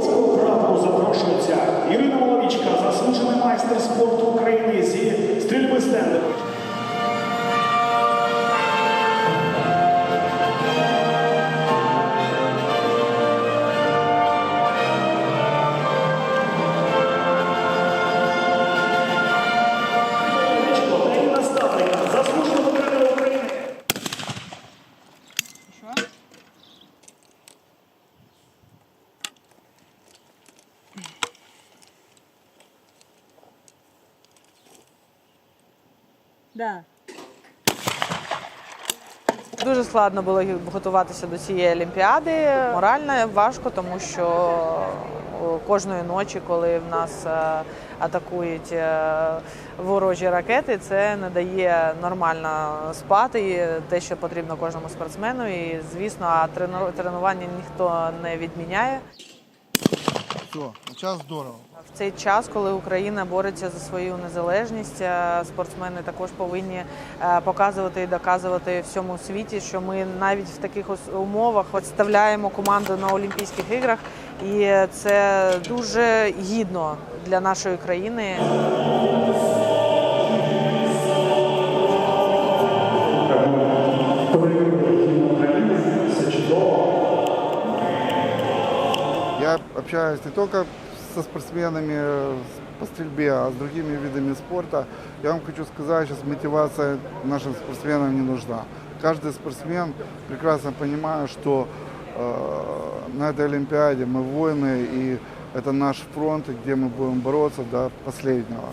воїнського прапору запрошується Ірина Маловічка, заслужений майстер спорту України зі стрільби Стафрика, заслуженого України. Да. Дуже складно було готуватися до цієї олімпіади. Морально важко, тому що кожної ночі, коли в нас е, атакують е, ворожі ракети, це не дає нормально спати. І те, що потрібно кожному спортсмену. І звісно, тренування ніхто не відміняє. Все, час здорово. В цей час, коли Україна бореться за свою незалежність, е, спортсмени також повинні е, показувати і доказувати всьому світі, що ми навіть в таких умовах представляємо команду на Олімпійських іграх, і це дуже гідно для нашої країни. Я общаюсь не только со спортсменами по стрельбе, а с другими видами спорта. Я вам хочу сказать, сейчас мотивация нашим спортсменам не нужна. Каждый спортсмен прекрасно понимает, что э, на этой Олимпиаде мы воины, и это наш фронт, где мы будем бороться до последнего.